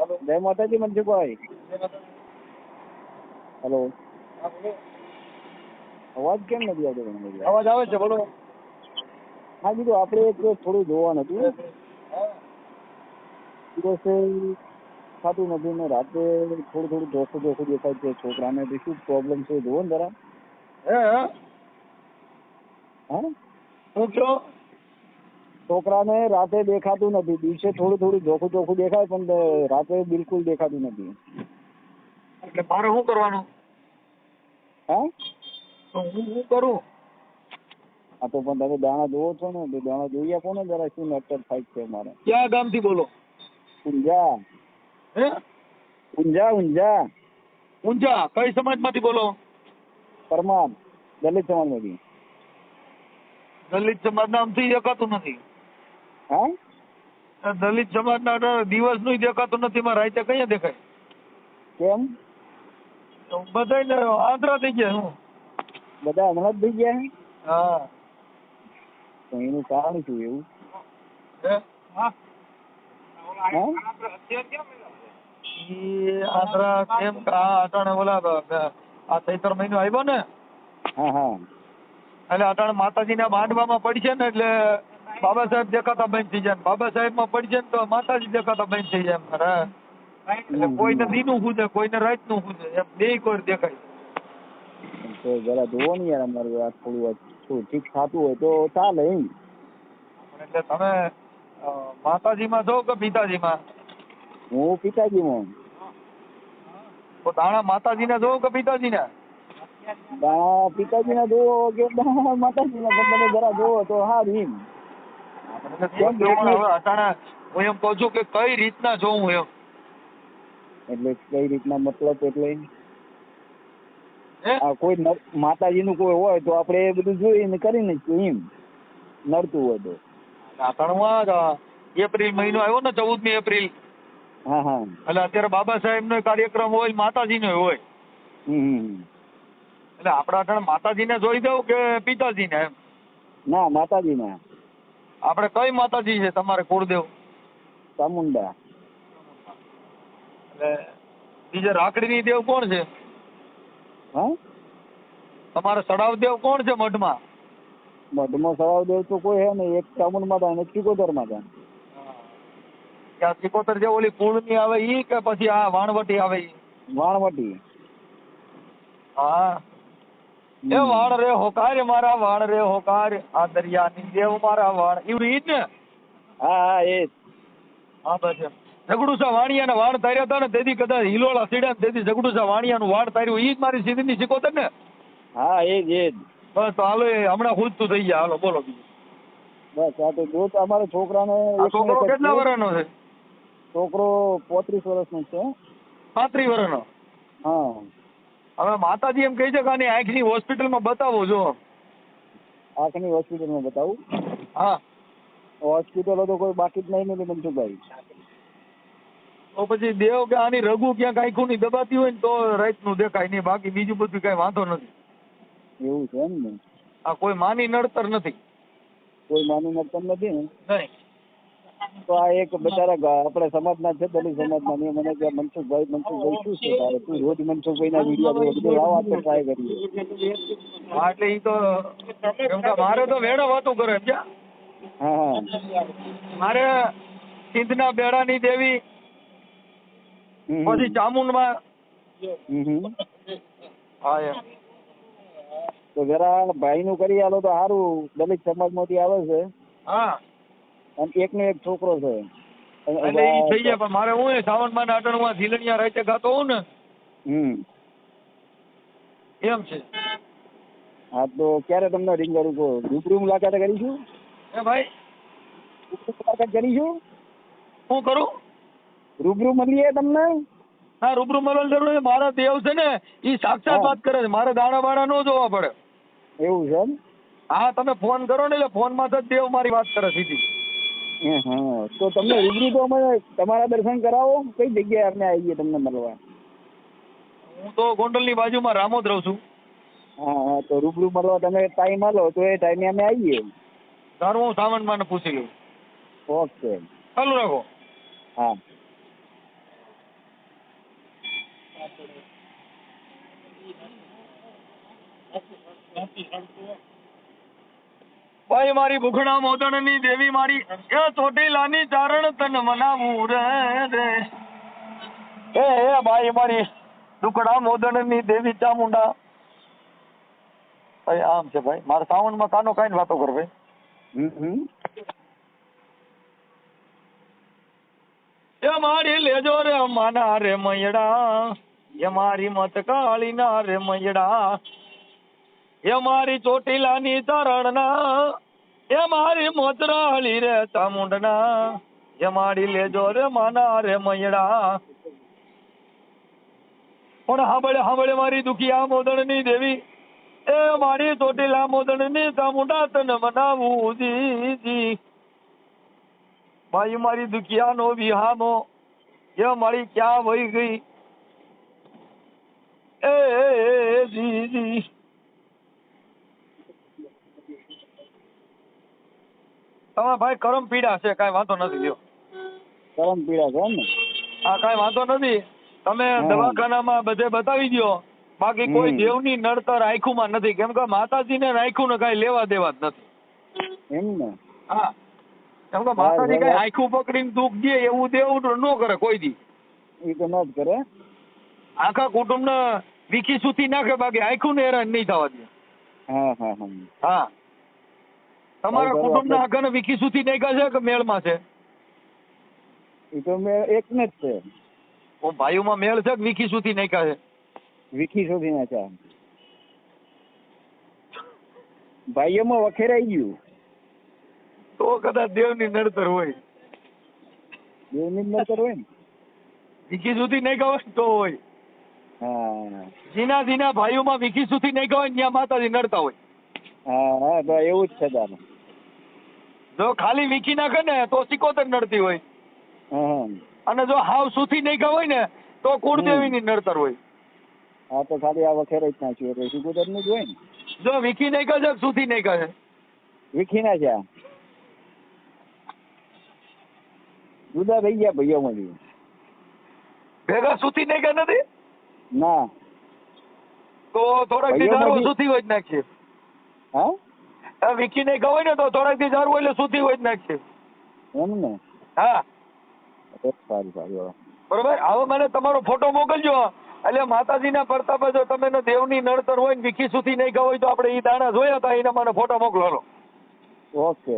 જય માતાજી મનસુખભાઈ. હેલો અવાજ કેમ નથી આવતો તમને અવાજ આવે છે બોલો. હા કીધું આપણે એક થોડું જોવાનું હતું. દિવસે થતું નથી ને રાતે થોડું થોડું જોખું જોખું દેખાય છે છોકરાને. તો શું પ્રોબ્લેમ છે? જોવો ને જરા. હે હે. શું છોકરાને રાતે દેખાતું નથી. દિવસે થોડું થોડું જોખું જોખું દેખાય પણ રાતે બિલકુલ દેખાતું નથી. એટલે મારે શું કરવાનું? હા? તો હું શું કરું? હા તો પણ તમે દાણા જોવો છો ને તો દાણા જોઈ આપો ને જરા શું નક્કર થાય છે મારે ક્યાં ગામથી બોલો? ઊંઝા. હે? ઊંઝા ઊંઝા. ઊંઝા. કઈ સમાજમાંથી બોલો? પરમાર. દલિત સમાજમાંથી. દલિત સમાજ નામથી દેખાતું નથી. હા? દલિત સમાજના દિવસનું દેખાતું નથી મારા રાતે કઈ દેખાય? કેમ? બધા આંતરા થઈ ગયા હું. બધા હમણાં જ થઈ ગયા હે? હા. તો એનું કારણ શું એવું? હે? હા. કેમ આ અટાણે ઓલા આ ચૈત્ર મહિનો આવ્યો ને? હા હા. એટલે અટાણે માતાજીના માંડવામાં પડશે ને એટલે બાબા સાહેબ દેખાતા બંધ થઈ જાય ને બાબા સાહેબમાં પડશે ને તો માતાજી દેખાતા બંધ થઈ જાય મારા. એટલે કોઈને દીનું હુજે કોઈને રાતનું હુજે એમ બે કોઈ દેખાય. તો જરા જુઓ ને યાર અમારું આ થોડું શું ઠીક થતું હોય તો ચાલે એમ. એટલે તમે અ, માતાજીમાં છો કે પિતાજીમાં? હું પિતાજીમાં. તો દાણા માતાજીને જોવો કે પિતાજીને? દાણા પિતાજીના જોવો કે દાણા માતાજીના પણ તમે જરા જોવો તો સારું એમ. અટાણે હું એમ કહું છું કે કઈ રીતના જોઉં એમ? એટલે કઈ રીતના મતલબ એટલે? કોઈ માતાજી નું કોઈ હોય તો આપણે એ બધું જોઈને કરીને એમ. નડતું હોય તો. જ, એપ્રિલ મહિનો આવ્યો ને ચૌદમી એપ્રિલ. હા હા. એટલે અત્યારે બાબા સાહેબ નો કાર્યક્રમ હોય માતાજી નો હોય. હમ હમ એટલે આપણે માતાજી ને જોઈ દઉં કે પિતાજીને એમ? ના માતાજીના. આપણે કઈ માતાજી છે તમારે કુળદેવ? ચામુંડા. એટલે બીજે રાખડીની દેવ કોણ છે? હા? તમારે સડાવ દેવ કોણ છે મઢમાં? મઢમાં સવાવ દેવ તો કોઈ હે નહીં. એક ચામુંડ માતા અને એક ચિકોતર માતા ત્યાં ચિકોતર જે ઓલી કુળની આવે ઈ કે પછી આ વાણવટી આવે ઈ? વાણવટી. હા. એ વાણ રે હોકાર મારા વાણ રે હોકાર આ દરિયાની દેવ મારા વાણ. એવું ઈ જ ને? હા હા એ. હા બસ એમ ઝઘડુસા વાણિયાના વાણ તાર્યા હતા ને તેથી કદાચ હિલોળા સીડ્યા ને તેથી ઝઘડુસા વાણિયાનું વાણ તાર્યું. ઈ જ મારી સીધીની સિકોતર ને? હા એ જ એ જ. બસ તો હાલો એ હમણાં ખૂજતું થઈ ગયા. હાલો બોલો બીજું. બસ આ તો જો તો છોકરા છોકરાને છોકરો કેટલા. વર્ષનો છે? છોકરો પોત્રીસ વર્ષનો છે. પાંત્રીસ વર્ષનો હા. હવે માતાજી એમ કહે છે કે આની આંખની હોસ્પિટલમાં બતાવો જો. આંખની હોસ્પિટલમાં બતાવું? હા. હોસ્પિટલો તો કોઈ બાકી જ નહીં ને મનસુખભાઈ તો પછી દેવ કે આની રઘુ ક્યાંક આંખું ની દબાતી હોય ને તો રાતનું દેખાય નહીં બાકી બીજું બધું કઈ વાંધો નથી. એવું છે એમ ને? આ કોઈ માની નડતર નથી. કોઈ માની નડતર નથી ને? નહીં. તો આ એક બચારા આપણે સમાજના છે દલિત સમાજના ને મને કે મનસુખભાઈ મનસુખભાઈ શું છે તારે? તું રોજ મનસુખભાઈના વીડિયો જોવો બધું લાવો આપણે ટ્રાય કરીએ. હા એટલે ઈ તો મારે તો વેડો વાતો કરે સમજ્યા? હા મારે સિંધના બેડાની દેવી પછી ચામુંડમાં. હા એમ. તો જરા ભાઈ નું કરી આલો તો સારું. દલિત સમાજમાંથી આવે છે. હા. અને એકનો એક છોકરો છે. એટલે ઈ થઈ જાય પણ મારે હું સાવનમાં અટણમાં ઝીલણિયા રાતે ગાતો હું ને હમ. એમ છે. હા તો ક્યારે તમને રિંગ કરું કહો? રૂબરૂ મુલાકાત કરીશું? એ ભાઈ મુલાકાત કરીશું? શું કરું? રૂબરૂ મળીએ તમને? હા રૂબરૂ મળવાની જરૂર છે મારા દેવ છે ને એ સાક્ષાત વાત કરે છે. મારે દાણા બાણા ન જોવા પડે. એવું છે હા તમે ફોન કરો ને એટલે ફોનમાં જ દેવ મારી વાત કરે સીધી. હે, હા તો તમને રૂબરૂ તો અમે તમારા દર્શન કરાવો. કઈ જગ્યાએ અમે આવીએ તમને મળવા? હું તો ગોંડલની બાજુમાં રામોદ રહું છું. હા તો રૂબરૂ મળવા તમે ટાઈમ આલો તો એ ટાઈમે અમે આવીએ. સારું હું સાવંતમાં પૂછી લઉં. ઓકે. ચાલુ રાખો. હા. Thank. ભાઈ, મારી ભૂખણા મોદણની દેવી મારી. એ ચોટીલાની ચારણ તન મનાવું રે રે. એ એ ભાઈ, મારી દુકડા મોદણની દેવી ચામુંડા ભાઈ, આમ છે ભાઈ. મારા સાવનમાં કાનો કાઈ વાતો કર ભાઈ. એ મારી લેજો રે માના રે મયડા. એ મારી મત કાળી ના રે મયડા. એ મારી ચોટીલાની ચરણના એ મારી મોતરાળી રે ચામુંડના, એ મારી લેજો રે માના રે મયડા પણ હાંભળે હાંભળે મારી દુખિયા મોદણની દેવી, એ મારી ચોટીલા મોદણની ચામુંડા તને મનાવું જી ભાઈ મારી દુખિયાનો વિહામો, એ મારી ક્યાં વહી ગઈ? એ જી તમારા ભાઈ કરમ પીડા છે કાંઈ વાંધો નથી લ્યો કરમ પીડા છે એમ ને હા કાંઈ વાંધો નથી. તમે દવાખાનામાં બધે બતાવી દ્યો. બાકી કોઈ. દેવની નડતર આંખુમાં નથી. કેમ કે માતાજીને આંખું ને કાંઈ લેવા દેવા જ નથી. એમ ને હા. કેમ કે માતાજી કઈ કાંઈ આંખું પકડીને દુઃખ દે એવું દેવું ન કરે કોઈ દી. એ તો ન જ કરે. આખા કુટુંબને વિખી સુતી નાખે બાકી આખું ને હેરાન નહીં થવા દે. હા હા હા. હા. તમારા કુટુંબ કુટુંબના આગળ વિકી સુધી નાખ્યા છે કે મેળમાં છે? એ તો મેં એક ને જ છે. ઓ ભાઈઓમાં મેળ છે કે વિકી સુધી નાખ્યા છે? વિકી સુધી ના ચા ભાઈઓમાં વખેરાઈ ગયું. તો કદાચ દેવની નડતર હોય. દેવની નડતર હોય ને? વિકી સુધી નાખ્યા હોય તો હોય. હા. જીના જીના ભાઈઓમાં વિકી સુધી નાખ્યા હોય ને ત્યાં માતાજી નડતા હોય. હા હા તો એવું જ છે તારે. જો ખાલી વીખી નાખે ને તો સિકોતર નડતી હોય. અને જો હાવ સુથી નાખ્યા હોય ને તો કુળદેવીની નડતર હોય. હા તો ખાલી આ વખેરે જ નાખ્યું એટલે સિકોતરનું જ હોય ને? જો વીખી નહીં કહે સુથી નહીં નાખ્યા વીખી ના ચા જુદા થઈ ગયા ભાઈઓમાંથી ભેગા સુતી નાખ્યા નથી? ના. તો થોડાક દી ભાઈઓમાં સુતી હોય જ નાખીએ. હા? આ ને હોય ને તો થોડાક દી દારૂ એટલે સુતી હોય જ નાખશે. એમ ને? હા. સારું સારું. બરોબર? હવે મને તમારો ફોટો મોકલજો. એટલે માતાજીના પ્રતાપે જો તમે ને દેવની નડતર હોય ને વિકી સુધી નહીં ગયા હોય તો આપણે એ દાણા જોયા હતા એના મને ફોટો મોકલો ઓકે.